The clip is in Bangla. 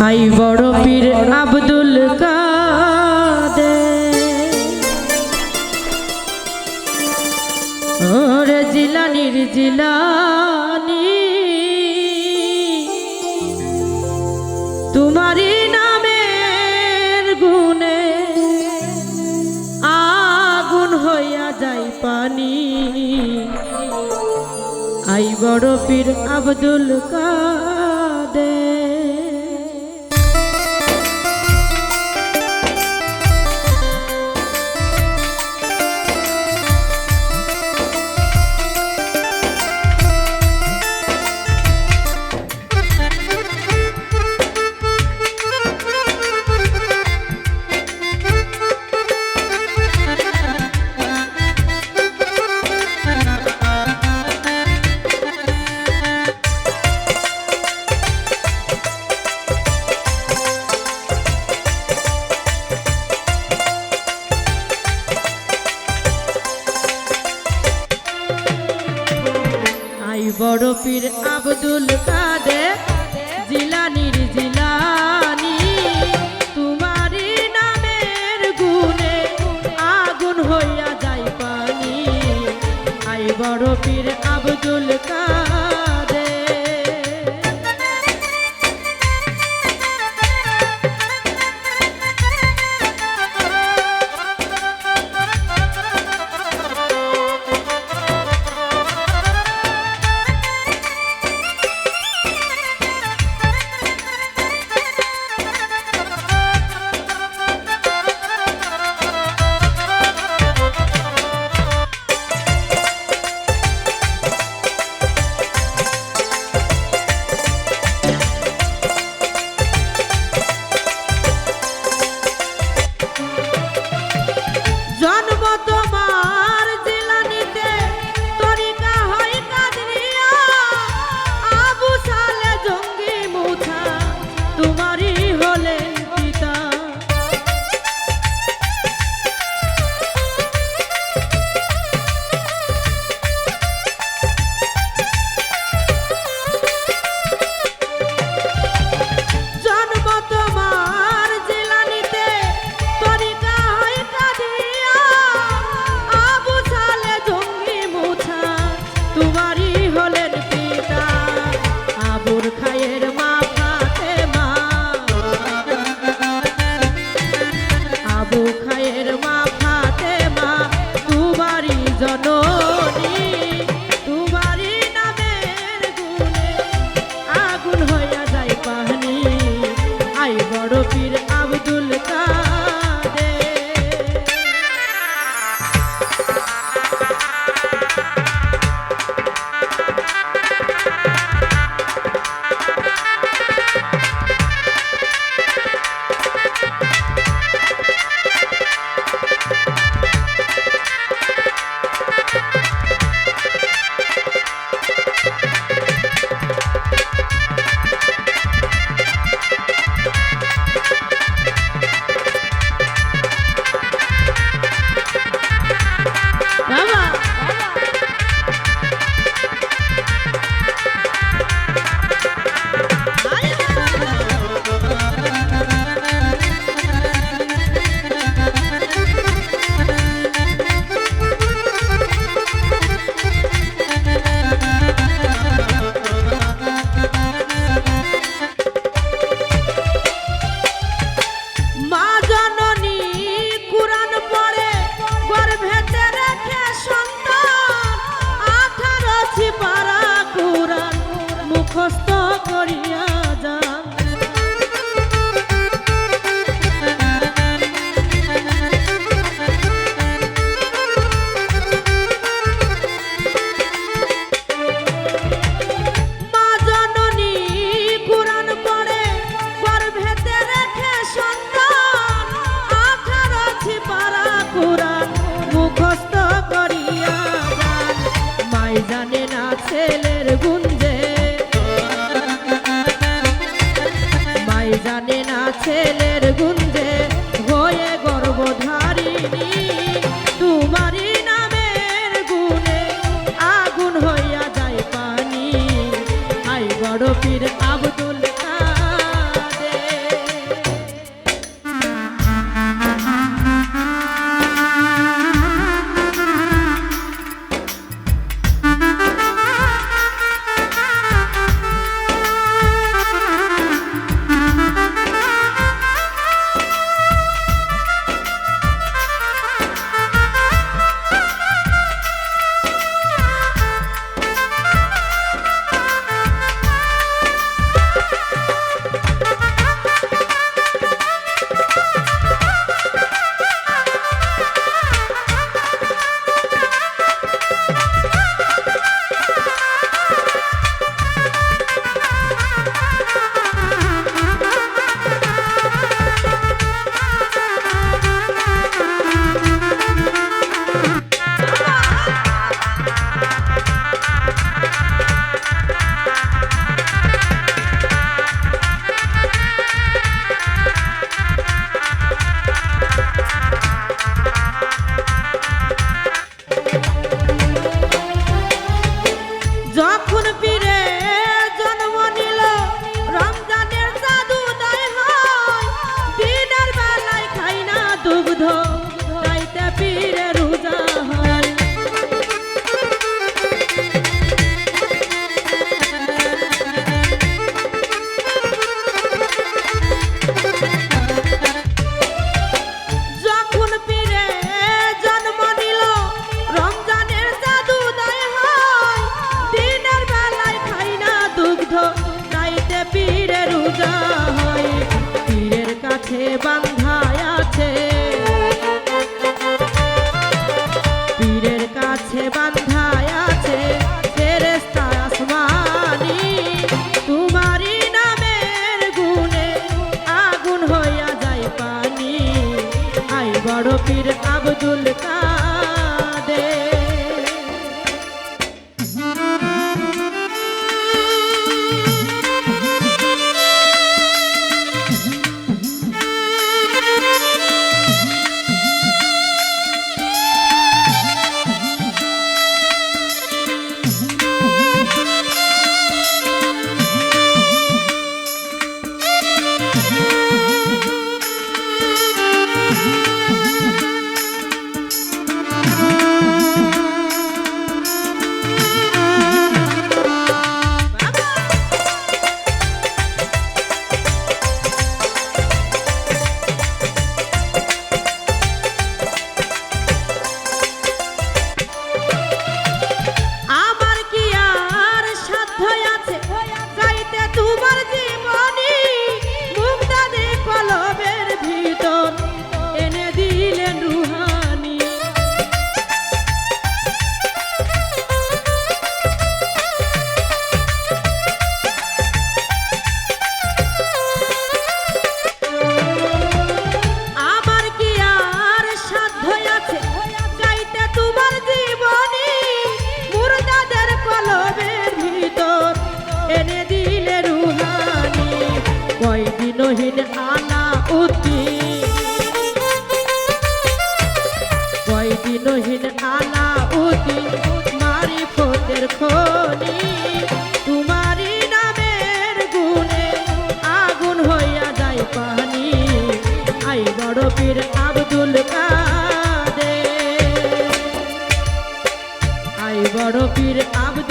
আই বড় পীর আব্দুল কাদে জিলানির জিলানি তোমার নামের গুনে আগুন হইয়া যাই পানি। আই বড় পীর আব্দুল কাদের? বড় পীর আব্দুল কাদের জিলানির জিলানি। তোমার নামের গুণে আগুন হইয়া যাই পানি। আই বড় পীর আব্দুল কাদের দোষ জানে না ছেলে। কাদের আই বড় পীর আব্দুল